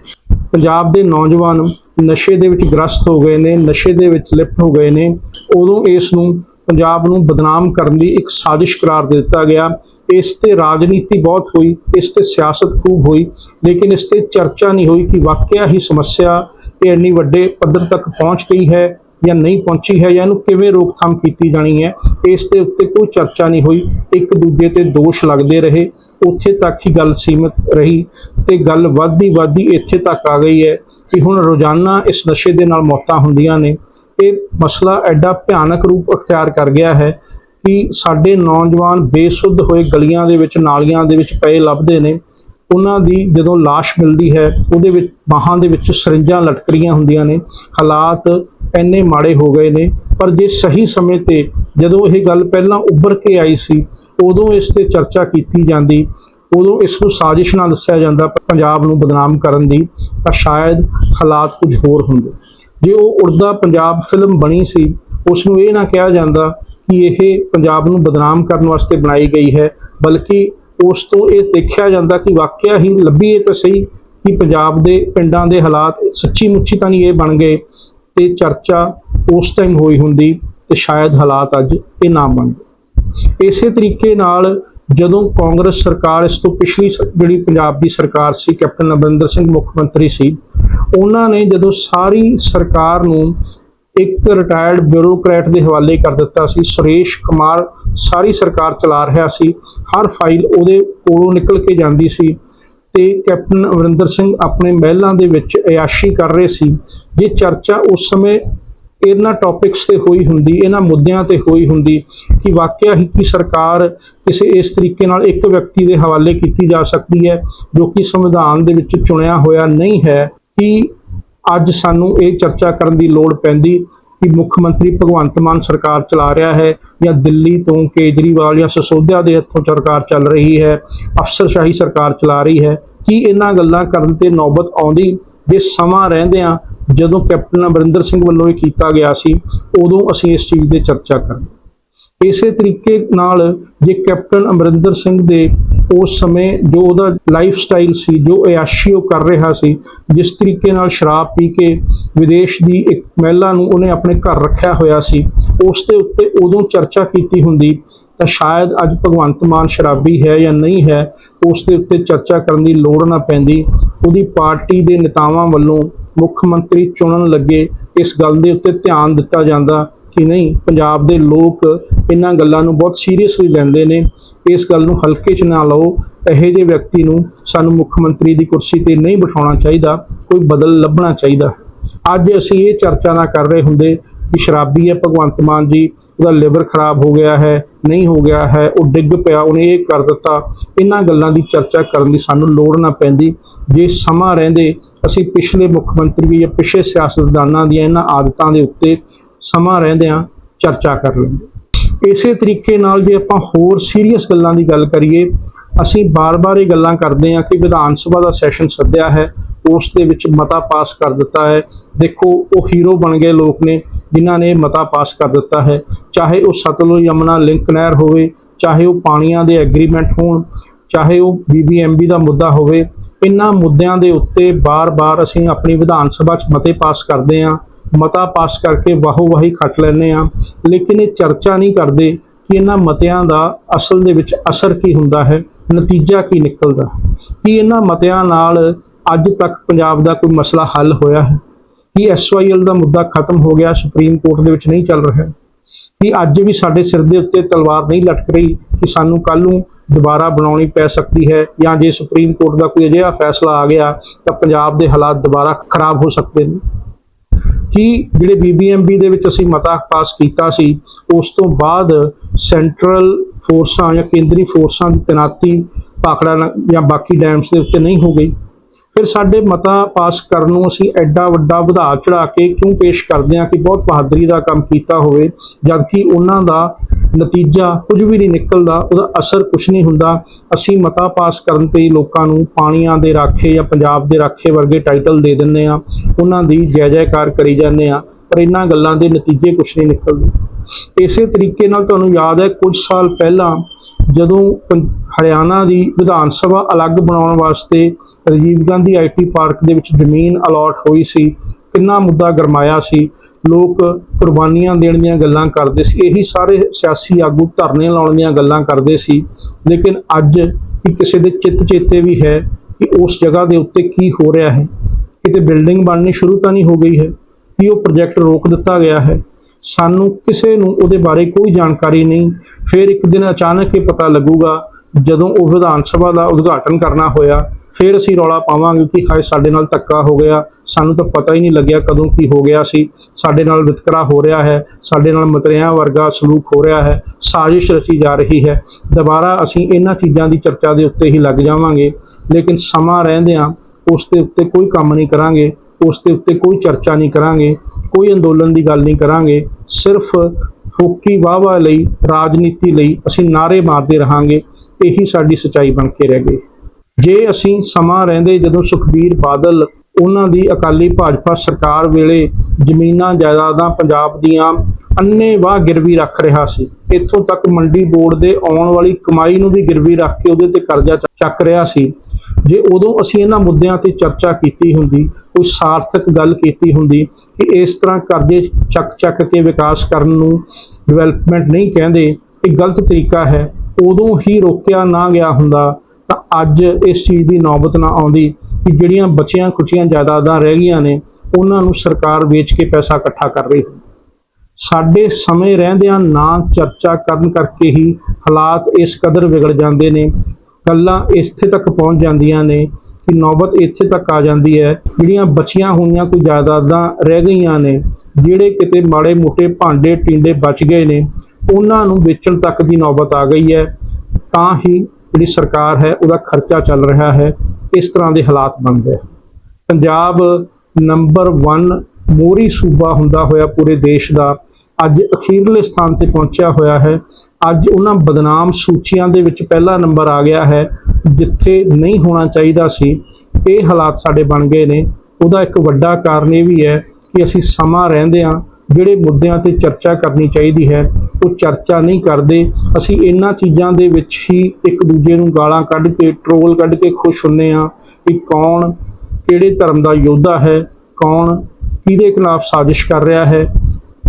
ਪੰਜਾਬ ਦੇ ਨੌਜਵਾਨ ਨਸ਼ੇ ਦੇ ਵਿੱਚ ਗ੍ਰਸਤ ਹੋ ਗਏ ਨੇ, ਨਸ਼ੇ ਦੇ ਵਿੱਚ ਲਿਪਤ ਹੋ ਗਏ ਨੇ, ਉਦੋਂ ਇਸ ਨੂੰ ਪੰਜਾਬ ਨੂੰ ਬਦਨਾਮ ਕਰਨ ਦੀ ਇੱਕ ਸਾਜ਼ਿਸ਼ ਕਰਾਰ ਦੇ ਦਿੱਤਾ ਗਿਆ। ਇਸ ਤੇ ਰਾਜਨੀਤੀ ਬਹੁਤ ਹੋਈ, ਇਸ ਤੇ ਸਿਆਸਤ ਖੂਬ ਹੋਈ, ਲੇਕਿਨ ਇਸ ਤੇ ਚਰਚਾ ਨਹੀਂ ਹੋਈ ਕਿ ਵਾਕਿਆ ਹੀ ਸਮੱਸਿਆ ਇਹ ਇੰਨੀ ਵੱਡੇ ਪੱਧਰ ਤੱਕ ਪਹੁੰਚ ਗਈ ਹੈ ਜਾਂ ਨਹੀਂ ਪਹੁੰਚੀ ਹੈ ਜਾਂ ਇਹਨੂੰ ਕਿਵੇਂ ਰੋਕਥਾਮ ਕੀਤੀ ਜਾਣੀ ਹੈ, ਇਸ ਦੇ ਉੱਤੇ ਕੋਈ ਚਰਚਾ ਨਹੀਂ ਹੋਈ। ਇੱਕ ਦੂਜੇ ਤੇ ਦੋਸ਼ ਲੱਗਦੇ ਰਹੇ। ਉੱਥੇ ਤੱਕ ਹੀ ਗੱਲ ਸੀਮਿਤ ਰਹੀ ਤੇ ਗੱਲ ਵੱਧਦੀ ਵੱਧਦੀ ਇੱਥੇ ਤੱਕ ਆ ਗਈ ਹੈ ਕਿ ਹੁਣ ਰੋਜ਼ਾਨਾ ਇਸ ਨਸ਼ੇ ਦੇ ਨਾਲ ਮੌਤਾਂ ਹੁੰਦੀਆਂ ਨੇ। ਇਹ ਮਸਲਾ ਐਡਾ ਭਿਆਨਕ ਰੂਪ ਅਖਤਿਆਰ ਕਰ ਗਿਆ ਹੈ ਕਿ ਸਾਡੇ ਨੌਜਵਾਨ ਬੇਸੁੱਧ ਹੋਏ ਗਲੀਆਂ ਦੇ ਵਿੱਚ, ਨਾਲੀਆਂ ਦੇ ਵਿੱਚ ਪਏ ਲੱਭਦੇ ਨੇ। ਉਹਨਾਂ ਦੀ ਜਦੋਂ লাশ ਮਿਲਦੀ ਹੈ, ਉਹਦੇ ਵਿੱਚ ਬਾਹਾਂ ਦੇ ਵਿੱਚ ਸਰਿੰਜਾਂ ਲਟਕ ਰਹੀਆਂ ਹੁੰਦੀਆਂ ਨੇ। ਹਾਲਾਤ ਇੰਨੇ ਮਾੜੇ ਹੋ ਗਏ ਨੇ, ਪਰ ਜੇ ਸਹੀ ਸਮੇਂ ਤੇ ਜਦੋਂ ਇਹ ਗੱਲ ਪਹਿਲਾਂ ਉੱਭਰ ਕੇ ਆਈ ਸੀ, ਉਦੋਂ ਇਸ ਤੇ ਚਰਚਾ ਕੀਤੀ ਜਾਂਦੀ, ਉਦੋਂ ਇਸ ਨੂੰ ਸਾਜ਼ਿਸ਼ ਨਾਲ ਦੱਸਿਆ ਜਾਂਦਾ, ਪੰਜਾਬ ਨੂੰ ਬਦਨਾਮ ਕਰਨ ਦੀ, ਤਾਂ ਸ਼ਾਇਦ ਹਾਲਾਤ ਕੁਝ ਹੋਰ ਹੁੰਦੇ। ਜੇ ਉਹ ਉੜਦਾ ਪੰਜਾਬ ਫਿਲਮ ਬਣੀ ਸੀ ਉਸ ਨੂੰ ਇਹ ਨਾ ਕਿਹਾ ਜਾਂਦਾ ਕਿ ਇਹ ਪੰਜਾਬ ਨੂੰ ਬਦਨਾਮ ਕਰਨ ਵਾਸਤੇ ਬਣਾਈ ਗਈ ਹੈ, ਬਲਕਿ ਉਸ ਤੋਂ ਇਹ ਦੇਖਿਆ ਜਾਂਦਾ ਕਿ ਵਾਕਿਆ ਹੀ ਲੱਭੀਏ ਤਾਂ ਸਹੀ ਕਿ ਪੰਜਾਬ ਦੇ ਪਿੰਡਾਂ ਦੇ ਹਾਲਾਤ ਸੱਚੀ ਮੁੱਚੀ ਤਾਂ ਨਹੀਂ ਇਹ ਬਣ ਗਏ ਤੇ ਚਰਚਾ ਉਸ ਟਾਈਮ ਹੋਈ ਹੁੰਦੀ ਤੇ ਸ਼ਾਇਦ ਹਾਲਾਤ ਅੱਜ ਇਹ ਨਾ ਬਣਦੇ ਇਸੇ ਤਰੀਕੇ ਨਾਲ ਜਦੋਂ ਕਾਂਗਰਸ ਸਰਕਾਰ ਇਸ ਤੋਂ ਪਿਛਲੀ ਜਿਹੜੀ ਪੰਜਾਬ ਦੀ ਸਰਕਾਰ ਸੀ, ਕੈਪਟਨ ਅਮਰਿੰਦਰ ਸਿੰਘ ਮੁੱਖ ਮੰਤਰੀ ਸੀ, ਉਹਨਾਂ ਨੇ ਜਦੋਂ ਸਾਰੀ ਸਰਕਾਰ ਨੂੰ ਇੱਕ ਰਿਟਾਇਰਡ ਬਿਊਰੋਕਰੈਟ ਦੇ ਹਵਾਲੇ ਕਰ ਦਿੱਤਾ ਸੀ, ਸੁਰੇਸ਼ ਕੁਮਾਰ ਸਾਰੀ ਸਰਕਾਰ ਚਲਾ ਰਿਹਾ ਸੀ, ਹਰ ਫਾਈਲ ਉਹਦੇ ਕੋਲੋਂ ਨਿਕਲ ਕੇ ਜਾਂਦੀ ਸੀ ਤੇ ਕੈਪਟਨ ਅਮਰਿੰਦਰ ਸਿੰਘ ਆਪਣੇ ਮਹਿਲਾਂ ਦੇ ਵਿੱਚ ਅਯਾਸ਼ੀ ਕਰ ਰਹੇ ਸੀ ਜੇ ਚਰਚਾ ਉਸ ਸਮੇਂ ਇਹਨਾਂ ਟੌਪਿਕਸ ਤੇ ਹੋਈ ਹੁੰਦੀ, ਇਹਨਾਂ ਮੁੱਦਿਆਂ ਤੇ ਹੋਈ ਹੁੰਦੀ ਕਿ ਵਾਕਿਆ ਹੀ ਕਿ ਸਰਕਾਰ ਕਿਸੇ ਇਸ ਤਰੀਕੇ ਨਾਲ ਇੱਕ ਵਿਅਕਤੀ ਦੇ ਹਵਾਲੇ ਕੀਤੀ ਜਾ ਸਕਦੀ ਹੈ, ਜੋ ਕਿ ਸੰਵਿਧਾਨ ਦੇ ਵਿੱਚ ਚੁਣਿਆ ਹੋਇਆ ਨਹੀਂ ਹੈ ਕਿ ਅੱਜ ਸਾਨੂੰ ਇਹ ਚਰਚਾ ਕਰਨ ਦੀ ਲੋੜ ਪੈਂਦੀ ਕਿ ਮੁੱਖ ਮੰਤਰੀ ਭਗਵੰਤ ਮਾਨ ਸਰਕਾਰ ਚਲਾ ਰਿਹਾ ਹੈ ਜਾਂ ਦਿੱਲੀ ਤੋਂ ਕੇਜਰੀਵਾਲ ਜਾਂ ਸਸੋਧਿਆ ਦੇ ਹੱਥੋਂ ਸਰਕਾਰ ਚੱਲ ਰਹੀ ਹੈ, ਅਫਸਰਸ਼ਾਹੀ ਸਰਕਾਰ ਚਲਾ ਰਹੀ ਹੈ, ਕੀ ਇਹਨਾਂ ਗੱਲਾਂ ਕਰਨ ਤੇ ਨੌਬਤ ਆਉਂਦੀ? ਜੇ ਸਮਾਂ ਰਹਿੰਦਿਆਂ ਜਦੋਂ ਕੈਪਟਨ ਅਮਰਿੰਦਰ ਸਿੰਘ ਵੱਲੋਂ ਇਹ ਕੀਤਾ ਗਿਆ ਸੀ, ਉਦੋਂ ਅਸੀਂ ਇਸ ਚੀਜ਼ 'ਤੇ ਚਰਚਾ ਕਰਦੇ ਇਸੇ ਤਰੀਕੇ ਨਾਲ ਜੇ ਕੈਪਟਨ ਅਮਰਿੰਦਰ ਸਿੰਘ ਦੇ ਉਸ ਸਮੇਂ ਜੋ ਉਹਦਾ ਲਾਈਫ ਸਟਾਈਲ ਸੀ, ਜੋ ਅਯਾਸ਼ੀ ਉਹ ਕਰ ਰਿਹਾ ਸੀ, ਜਿਸ ਤਰੀਕੇ ਨਾਲ ਸ਼ਰਾਬ ਪੀ ਕੇ ਵਿਦੇਸ਼ ਦੀ ਇੱਕ ਮਹਿਲਾ ਨੂੰ ਉਹਨੇ ਆਪਣੇ ਘਰ ਰੱਖਿਆ ਹੋਇਆ ਸੀ, ਉਸ ਦੇ ਉੱਤੇ ਉਦੋਂ ਚਰਚਾ ਕੀਤੀ ਹੁੰਦੀ, ਤਾਂ ਸ਼ਾਇਦ ਅੱਜ ਭਗਵੰਤ ਮਾਨ ਸ਼ਰਾਬੀ ਹੈ ਜਾਂ ਨਹੀਂ ਹੈ, ਉਸ ਦੇ ਉੱਤੇ ਚਰਚਾ ਕਰਨ ਦੀ ਲੋੜ ਨਾ ਪੈਂਦੀ। ਉਹਦੀ ਪਾਰਟੀ ਦੇ ਨੇਤਾਵਾਂ ਵੱਲੋਂ ਮੁੱਖ ਮੰਤਰੀ ਚੁਣਨ ਲੱਗੇ, ਇਸ ਗੱਲ ਦੇ ਉੱਤੇ ਧਿਆਨ ਦਿੱਤਾ ਜਾਂਦਾ ਕਿ ਨਹੀਂ, ਪੰਜਾਬ ਦੇ ਲੋਕ ਇਹਨਾਂ ਗੱਲਾਂ ਨੂੰ ਬਹੁਤ ਸੀਰੀਅਸਲੀ ਲੈਂਦੇ ਨੇ। ਇਸ ਗੱਲ ਨੂੰ ਹਲਕੇ 'ਚ ਨਾ ਲਓ, ਇਹੋ ਜਿਹੇ ਵਿਅਕਤੀ ਨੂੰ ਸਾਨੂੰ ਮੁੱਖ ਮੰਤਰੀ ਦੀ ਕੁਰਸੀ ਤੇ ਨਹੀਂ ਬਿਠਾਉਣਾ ਚਾਹੀਦਾ, ਕੋਈ ਬਦਲ ਲੱਭਣਾ ਚਾਹੀਦਾ। ਅੱਜ ਅਸੀਂ ਇਹ ਚਰਚਾ ਨਾ ਕਰ ਰਹੇ ਹੁੰਦੇ ਕਿ ਸ਼ਰਾਬੀ ਹੈ ਭਗਵੰਤ ਮਾਨ ਜੀ ਉਹਦਾ ਲਿਵਰ ਖਰਾਬ ਹੋ ਗਿਆ ਹੈ, ਨਹੀਂ ਹੋ ਗਿਆ ਹੈ, ਉਹ ਡਿੱਗ ਪਿਆ, ਉਹਨੇ ਇਹ ਕਰ ਦਿੱਤਾ। ਇਹਨਾਂ ਗੱਲਾਂ ਦੀ ਚਰਚਾ ਕਰਨ ਦੀ ਸਾਨੂੰ ਲੋੜ ਨਾ ਪੈਂਦੀ। ਜੇ ਸਮਾਂ ਰਹਿੰਦੇ, ਅਸੀਂ ਪਿਛਲੇ ਮੁੱਖ ਮੰਤਰੀ ਜਾਂ ਪਿਛਲੇ ਸਿਆਸਤਦਾਨਾਂ ਦੀਆਂ ਇਹਨਾਂ ਆਦਤਾਂ ਦੇ ਉੱਤੇ ਸਮਾਂ ਰਹਿੰਦਿਆਂ ਚਰਚਾ ਕਰ ਲੈਂਦੇ। ਇਸੇ ਤਰੀਕੇ ਨਾਲ ਜੇ ਆਪਾਂ ਹੋਰ ਸੀਰੀਅਸ ਗੱਲਾਂ ਦੀ ਗੱਲ ਕਰੀਏ ਅਸੀਂ ਬਾਰ-ਬਾਰ ਇਹ ਗੱਲਾਂ ਕਰਦੇ ਹਾਂ ਕਿ ਵਿਧਾਨ ਸਭਾ ਦਾ ਸੈਸ਼ਨ ਸੱਦਿਆ ਹੈ, ਉਸ ਦੇ ਵਿੱਚ ਮਤਾ ਪਾਸ ਕਰ ਦਿੱਤਾ ਹੈ। ਦੇਖੋ, ਉਹ ਹੀਰੋ ਬਣ ਗਏ ਲੋਕ ਨੇ ਜਿਨ੍ਹਾਂ ਨੇ ਮਤਾ ਪਾਸ ਕਰ ਦਿੱਤਾ ਹੈ। ਚਾਹੇ ਉਹ ਸਤਲੁਜ ਯਮਨਾ, ਲਿੰਕ ਨਹਿਰ ਹੋਵੇ, ਚਾਹੇ ਉਹ ਪਾਣੀਆਂ ਦੇ ਐਗਰੀਮੈਂਟ ਹੋਣ, ਚਾਹੇ ਉਹ ਬੀਬੀਐਮਬੀ ਦਾ ਮੁੱਦਾ ਹੋਵੇ ਇਹਨਾਂ ਮੁੱਦਿਆਂ ਦੇ ਉੱਤੇ ਬਾਰ-ਬਾਰ ਅਸੀਂ ਆਪਣੀ ਵਿਧਾਨ ਸਭਾ 'ਚ ਮਤੇ ਪਾਸ ਕਰਦੇ ਹਾਂ। ਮਤਾ ਪਾਸ ਕਰਕੇ ਵਾਹੋ ਵਾਹੀ ਖੱਟ ਲੈਂਦੇ ਹਾਂ। ਲੇਕਿਨ ਇਹ ਚਰਚਾ ਨਹੀਂ ਕਰਦੇ ਕਿ ਇਹਨਾਂ ਮਤਿਆਂ ਦਾ ਅਸਲ ਦੇ ਵਿੱਚ ਅਸਰ ਕੀ ਹੁੰਦਾ ਹੈ। ਨਤੀਜਾ ਕੀ ਨਿਕਲਦਾ? ਕੀ ਇਹਨਾਂ ਮਤਿਆਂ ਨਾਲ ਅੱਜ ਤੱਕ ਪੰਜਾਬ ਦਾ ਕੋਈ ਮਸਲਾ ਹੱਲ ਹੋਇਆ ਹੈ? ਕੀ ਐਸਵਾਈਐਲ ਦਾ ਮੁੱਦਾ ਖਤਮ ਹੋ ਗਿਆ, ਸੁਪਰੀਮ ਕੋਰਟ ਦੇ ਵਿੱਚ ਨਹੀਂ ਚੱਲ ਰਿਹਾ? ਕਿ ਅੱਜ ਵੀ ਸਾਡੇ ਸਿਰ ਦੇ ਉੱਤੇ ਤਲਵਾਰ ਨਹੀਂ ਲਟਕ ਰਹੀ ਕਿ ਸਾਨੂੰ ਕੱਲ ਨੂੰ ਦੁਬਾਰਾ ਬਣਾਉਣੀ ਪੈ ਸਕਦੀ ਹੈ ਜਾਂ ਜੇ ਸੁਪਰੀਮ ਕੋਰਟ ਦਾ ਕੋਈ ਅਜਿਹਾ ਫੈਸਲਾ ਆ ਗਿਆ ਤਾਂ ਪੰਜਾਬ ਦੇ ਹਾਲਾਤ ਦੁਬਾਰਾ ਖਰਾਬ ਹੋ ਸਕਦੇ ਨੇ? ਕਿ ਜਿਹੜੇ ਬੀਬੀਐਮਬੀ ਦੇ ਵਿੱਚ ਅਸੀਂ ਮਤਾ ਪਾਸ ਕੀਤਾ ਸੀ, ਉਸ ਤੋਂ ਬਾਅਦ ਸੈਂਟਰਲ ਫੋਰਸਾਂ ਜਾਂ ਕੇਂਦਰੀ ਫੋਰਸਾਂ ਦੀ ਤੈਨਾਤੀ ਪਾਖੜਾ ਜਾਂ ਬਾਕੀ ਡੈਮਸ ਦੇ ਉੱਤੇ ਨਹੀਂ ਹੋ ਗਈ। ਫਿਰ ਸਾਡੇ ਮਤਾ ਪਾਸ ਕਰਨ ਨੂੰ ਅਸੀਂ ਐਡਾ ਵੱਡਾ ਵਧਾ ਚੜਾ ਕੇ ਕਿਉਂ ਪੇਸ਼ ਕਰਦੇ ਹਾਂ ਕਿ ਬਹੁਤ ਬਹਾਦਰੀ ਦਾ ਕੰਮ ਕੀਤਾ ਹੋਵੇ, ਜਦਕਿ ਉਹਨਾਂ ਦਾ ਨਤੀਜਾ ਕੁਝ ਵੀ ਨਹੀਂ ਨਿਕਲਦਾ, ਉਹਦਾ ਅਸਰ ਕੁਝ ਨਹੀਂ ਹੁੰਦਾ। ਅਸੀਂ ਮਤਾ ਪਾਸ ਕਰਨ ਤੇ ਲੋਕਾਂ ਨੂੰ ਪਾਣੀਆਂ ਦੇ ਰਾਖੇ ਜਾਂ ਪੰਜਾਬ ਦੇ ਰਾਖੇ ਵਰਗੇ ਟਾਈਟਲ ਦੇ ਦਿੰਦੇ ਆ ਉਹਨਾਂ ਦੀ ਜੈ ਜੈਕਾਰ ਕਰੀ ਜਾਂਦੇ ਆ ਪਰ ਇਹਨਾਂ ਗੱਲਾਂ ਦੇ ਨਤੀਜੇ ਕੁਝ ਨਹੀਂ ਨਿਕਲਦੇ। ਇਸੇ ਤਰੀਕੇ ਨਾਲ ਤੁਹਾਨੂੰ ਯਾਦ ਹੈ, ਕੁਝ ਸਾਲ ਪਹਿਲਾਂ ਜਦੋਂ ਪੰ- ਹਰਿਆਣਾ ਦੀ ਵਿਧਾਨ ਸਭਾ ਅਲੱਗ ਬਣਾਉਣ ਵਾਸਤੇ ਰਾਜੀਵ ਗਾਂਧੀ ਆਈਟੀ ਪਾਰਕ ਦੇ ਵਿੱਚ ਜ਼ਮੀਨ ਅਲਾਟ ਹੋਈ ਸੀ, ਕਿੰਨਾ ਮੁੱਦਾ ਗਰਮਾਇਆ ਸੀ, ਲੋਕ ਕੁਰਬਾਨੀਆਂ ਦੇਣ ਦੀਆਂ ਗੱਲਾਂ ਕਰਦੇ ਸੀ, ਇਹੀ ਸਾਰੇ ਸਿਆਸੀ ਆਗੂ ਧਰਨੇ ਲਾਉਣ ਦੀਆਂ ਗੱਲਾਂ ਕਰਦੇ ਸੀ, ਲੇਕਿਨ ਅੱਜ ਕਿ ਕਿਸੇ ਦੇ ਚਿੱਤ ਚੇਤੇ ਵੀ ਹੈ ਕਿ ਉਸ ਜਗ੍ਹਾ ਦੇ ਉੱਤੇ ਕੀ ਹੋ ਰਿਹਾ ਹੈ? ਕਿਤੇ ਬਿਲਡਿੰਗ ਬਣਨੀ ਸ਼ੁਰੂ ਤਾਂ ਨਹੀਂ ਹੋ ਗਈ ਹੈ? ਕਿ ਉਹ ਪ੍ਰੋਜੈਕਟ ਰੋਕ ਦਿੱਤਾ ਗਿਆ ਹੈ। ਸਾਨੂੰ ਕਿਸੇ ਨੂੰ ਉਹਦੇ ਬਾਰੇ ਕੋਈ ਜਾਣਕਾਰੀ ਨਹੀਂ। ਫਿਰ ਇੱਕ ਦਿਨ ਅਚਾਨਕ ਹੀ ਪਤਾ ਲੱਗੂਗਾ, ਜਦੋਂ ਉਹ ਵਿਧਾਨ ਸਭਾ ਦਾ ਉਦਘਾਟਨ ਕਰਨਾ ਹੋਇਆ, ਫਿਰ ਅਸੀਂ ਰੌਲਾ ਪਾਵਾਂਗੇ ਕਿ ਹਾਏ ਸਾਡੇ ਨਾਲ ਧੱਕਾ ਹੋ ਗਿਆ। ਸਾਨੂੰ ਤਾਂ ਪਤਾ ਹੀ ਨਹੀਂ ਲੱਗਿਆ ਕਦੋਂ ਕੀ ਹੋ ਗਿਆ ਸੀ। ਸਾਡੇ ਨਾਲ ਵਿਤਕਰਾ ਹੋ ਰਿਹਾ ਹੈ, ਸਾਡੇ ਨਾਲ ਮਤਰਿਆਂ ਵਰਗਾ ਸਲੂਕ ਹੋ ਰਿਹਾ ਹੈ, ਸਾਜ਼ਿਸ਼ ਰਚੀ ਜਾ ਰਹੀ ਹੈ। ਦੁਬਾਰਾ ਅਸੀਂ ਇਹਨਾਂ ਚੀਜ਼ਾਂ ਦੀ ਚਰਚਾ ਦੇ ਉੱਤੇ ਹੀ ਲੱਗ ਜਾਵਾਂਗੇ। ਲੇਕਿਨ ਸਮਾਂ ਰਹਿੰਦਿਆਂ ਉਸ ਦੇ ਉੱਤੇ ਕੋਈ ਕੰਮ ਨਹੀਂ ਕਰਾਂਗੇ। ਉਸ ਦੇ ਉੱਤੇ ਕੋਈ ਚਰਚਾ ਨਹੀਂ ਕਰਾਂਗੇ, ਕੋਈ ਅੰਦੋਲਨ ਦੀ ਗੱਲ ਨਹੀਂ ਕਰਾਂਗੇ, ਸਿਰਫ ਫੋਕੀ ਵਾਹਵਾ ਲਈ, ਰਾਜਨੀਤੀ ਲਈ ਅਸੀਂ ਨਾਰੇ ਮਾਰਦੇ ਰਹਾਂਗੇ, ਇਹੀ ਸਾਡੀ ਸਚਾਈ ਬਣ ਕੇ ਰਹਿ ਗਈ। ਜੇ ਅਸੀਂ ਸਮਾਂ ਰਹਿੰਦੇ ਜਦੋਂ ਸੁਖਬੀਰ ਬਾਦਲ ਉਹਨਾਂ ਦੀ ਅਕਾਲੀ ਭਾਜਪਾ ਸਰਕਾਰ ਵੇਲੇ ਜ਼ਮੀਨਾਂ ਜਾਇਦਾਦਾਂ ਪੰਜਾਬ ਦੀਆਂ ਅੰਨੇ ਵਾਹ ਗਿਰਵੀ ਰੱਖ ਰਿਹਾ ਸੀ, ਇੱਥੋਂ ਤੱਕ ਮੰਡੀ ਬੋਰਡ ਦੇ ਆਉਣ ਵਾਲੀ ਕਮਾਈ ਨੂੰ ਵੀ ਗਿਰਵੀ ਰੱਖ ਕੇ ਉਹਦੇ ਤੇ ਕਰਜ਼ਾ ਚ- ਚੱਕ ਰਿਹਾ ਸੀ ਜੇ ਉਦੋਂ ਅਸੀਂ ਇਹਨਾਂ ਮੁੱਦਿਆਂ ਤੇ ਚਰਚਾ ਕੀਤੀ ਹੁੰਦੀ, ਕੋਈ ਸਾਰਥਕ ਗੱਲ ਕੀਤੀ ਹੁੰਦੀ ਕਿ ਇਸ ਤਰ੍ਹਾਂ ਕਰਜ਼ੇ ਚੱਕ ਚੱਕ ਕੇ ਵਿਕਾਸ ਕਰਨ ਨੂੰ ਡਿਵੈਲਪਮੈਂਟ ਨਹੀਂ ਕਹਿੰਦੇ, ਇਹ ਗਲਤ ਤਰੀਕਾ ਹੈ। ਉਦੋਂ ਹੀ ਰੋਕਿਆ ਨਾ ਗਿਆ ਹੁੰਦਾ ਤਾਂ ਅੱਜ ਇਸ ਚੀਜ਼ ਦੀ ਨੌਬਤ ਨਾ ਆਉਂਦੀ ਕਿ ਜਿਹੜੀਆਂ ਬਚੀਆਂ ਕੁਚੀਆਂ ਜਾਇਦਾਦਾਂ ਰਹਿ ਗਈਆਂ ਨੇ, ਉਹਨਾਂ ਨੂੰ ਸਰਕਾਰ ਵੇਚ ਕੇ ਪੈਸਾ ਇਕੱਠਾ ਕਰ ਰਹੀ ਹੁੰਦੀ। ਸਾਡੇ ਸਮੇਂ ਰਹਿੰਦਿਆਂ ਨਾ ਚਰਚਾ ਕਰਨ ਕਰਕੇ ਹੀ ਹਾਲਾਤ ਇਸ ਕਦਰ ਵਿਗੜ ਜਾਂਦੇ ਨੇ। ਗੱਲਾਂ ਇੱਥੇ ਤੱਕ ਪਹੁੰਚ ਜਾਂਦੀਆਂ ਨੇ ਕਿ ਨੌਬਤ ਇੱਥੇ ਤੱਕ ਆ ਜਾਂਦੀ ਹੈ। ਜਿਹੜੀਆਂ ਬਚੀਆਂ ਹੋਈਆਂ ਕੋਈ ਜਾਇਦਾਦਾਂ ਰਹਿ ਗਈਆਂ ਨੇ, ਜਿਹੜੇ ਕਿਤੇ ਮਾੜੇ ਮੋਟੇ ਭਾਂਡੇ ਟਿੰਡੇ ਬਚ ਗਏ ਨੇ, ਉਹਨਾਂ ਨੂੰ ਵੇਚਣ ਤੱਕ ਦੀ ਨੌਬਤ ਆ ਗਈ ਹੈ। ਤਾਂ ਹੀ ਜਿਹੜੀ ਸਰਕਾਰ ਹੈ, ਉਹਦਾ ਖਰਚਾ ਚੱਲ ਰਿਹਾ ਹੈ। ਇਸ ਤਰ੍ਹਾਂ ਦੇ ਹਾਲਾਤ ਬਣ ਗਏ ਪੰਜਾਬ ਨੰਬਰ 1 ਮੋਰੀ ਸੂਬਾ ਹੁੰਦਾ ਹੋਇਆ ਪੂਰੇ ਦੇਸ਼ ਦਾ ਅੱਜ ਅਖੀਰਲੇ ਸਥਾਨ ਤੇ ਪਹੁੰਚਿਆ ਹੋਇਆ ਹੈ। ਅੱਜ ਉਹਨਾਂ ਬਦਨਾਮ ਸੂਚੀਆਂ ਦੇ ਵਿੱਚ ਪਹਿਲਾ ਨੰਬਰ ਆ ਗਿਆ ਹੈ, ਜਿੱਥੇ ਨਹੀਂ ਹੋਣਾ ਚਾਹੀਦਾ ਸੀ। ਇਹ ਹਾਲਾਤ ਸਾਡੇ ਬਣ ਗਏ ਨੇ। ਉਹਦਾ ਇੱਕ ਵੱਡਾ ਕਾਰਨ ਇਹ ਵੀ ਹੈ ਕਿ ਅਸੀਂ ਸਮਾਂ ਰਹਿੰਦੇ ਹਾਂ, ਜਿਹੜੇ ਮੁੱਦਿਆਂ ਤੇ ਚਰਚਾ ਕਰਨੀ ਚਾਹੀਦੀ ਹੈ, ਉਹ ਚਰਚਾ ਨਹੀਂ ਕਰਦੇ। ਅਸੀਂ ਇਹਨਾਂ ਚੀਜ਼ਾਂ ਦੇ ਵਿੱਚ ਹੀ ਇੱਕ ਦੂਜੇ ਨੂੰ ਗਾਲਾਂ ਕੱਢ ਕੇ ਟਰੋਲ ਕੱਢ ਕੇ ਖੁਸ਼ ਹੁੰਨੇ ਆ ਕਿ ਕੌਣ ਕਿਹੜੇ ਧਰਮ ਦਾ ਯੋਧਾ ਹੈ, ਕੌਣ ਕਿਹਦੇ ਖਿਲਾਫ ਸਾਜ਼ਿਸ਼ ਕਰ ਰਿਹਾ ਹੈ,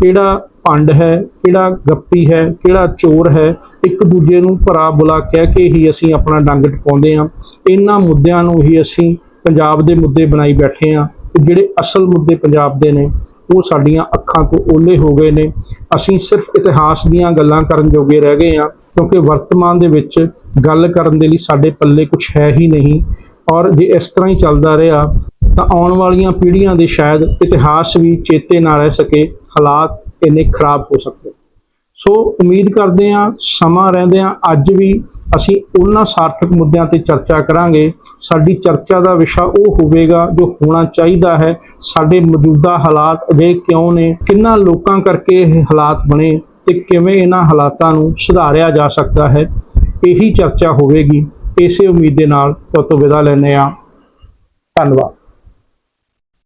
ਕਿਹੜਾ ਭੰਡ ਹੈ, ਕਿਹੜਾ ਗੱਪੀ ਹੈ, ਕਿਹੜਾ ਚੋਰ ਹੈ, ਇੱਕ ਦੂਜੇ ਨੂੰ ਭਰਾ ਬੁਲਾ ਕਹਿ ਕੇ ਹੀ ਅਸੀਂ ਆਪਣਾ ਡੰਗ ਟਪਾਉਂਦੇ ਹਾਂ। ਇਹਨਾਂ ਮੁੱਦਿਆਂ ਨੂੰ ਹੀ ਅਸੀਂ ਪੰਜਾਬ ਦੇ ਮੁੱਦੇ ਬਣਾਈ ਬੈਠੇ ਹਾਂ ਤੇ ਜਿਹੜੇ ਅਸਲ ਮੁੱਦੇ ਪੰਜਾਬ ਦੇ ਨੇ, ਉਹ ਸਾਡੀਆਂ ਅੱਖਾਂ ਤੋਂ ਓਲੇ ਹੋ ਗਏ ਨੇ। ਅਸੀਂ ਸਿਰਫ ਇਤਿਹਾਸ ਦੀਆਂ ਗੱਲਾਂ ਕਰਨ ਜੋਗੇ ਰਹਿ ਗਏ ਹਾਂ, ਕਿਉਂਕਿ ਵਰਤਮਾਨ ਦੇ ਵਿੱਚ ਗੱਲ ਕਰਨ ਦੇ ਲਈ ਸਾਡੇ ਪੱਲੇ ਕੁਝ ਹੈ ਹੀ ਨਹੀਂ। ਔਰ ਜੇ ਇਸ ਤਰ੍ਹਾਂ ਹੀ ਚੱਲਦਾ ਰਿਹਾ, ਤਾਂ ਆਉਣ ਵਾਲੀਆਂ ਪੀੜ੍ਹੀਆਂ ਦੇ ਸ਼ਾਇਦ ਇਤਿਹਾਸ ਵੀ ਚੇਤੇ ਨਾ ਰਹਿ ਸਕੇ, ਹਾਲਾਤ ਇੰਨੇ ਖਰਾਬ ਹੋ ਸਕਦੇ। ਸੋ ਉਮੀਦ ਕਰਦੇ ਹਾਂ, ਸਮਾਂ ਰਹਿੰਦੇ ਹਾਂ, ਅੱਜ ਵੀ ਅਸੀਂ ਉਹਨਾਂ ਸਾਰਥਕ ਮੁੱਦਿਆਂ ਤੇ ਚਰਚਾ ਕਰਾਂਗੇ। ਸਾਡੀ ਚਰਚਾ ਦਾ ਵਿਸ਼ਾ ਉਹ ਹੋਵੇਗਾ ਜੋ ਹੋਣਾ ਚਾਹੀਦਾ ਹੈ। ਸਾਡੇ ਮੌਜੂਦਾ ਹਾਲਾਤ ਅਜੇ ਕਿਉਂ ਨੇ? ਕਿੰਨਾ ਲੋਕਾਂ ਕਰਕੇ ਇਹ ਹਾਲਾਤ ਬਣੇ ਤੇ ਕਿਵੇਂ ਇਹਨਾਂ ਹਾਲਾਤਾਂ ਨੂੰ ਸੁਧਾਰਿਆ ਜਾ ਸਕਦਾ ਹੈ? ਇਹੀ ਚਰਚਾ ਹੋਵੇਗੀ। ਇਸੇ ਉਮੀਦ ਦੇ ਨਾਲ ਤੁਹਾਤੋਂ ਵਿਦਾ ਲੈਂਦੇ ਹਾਂ। ਧੰਨਵਾਦ।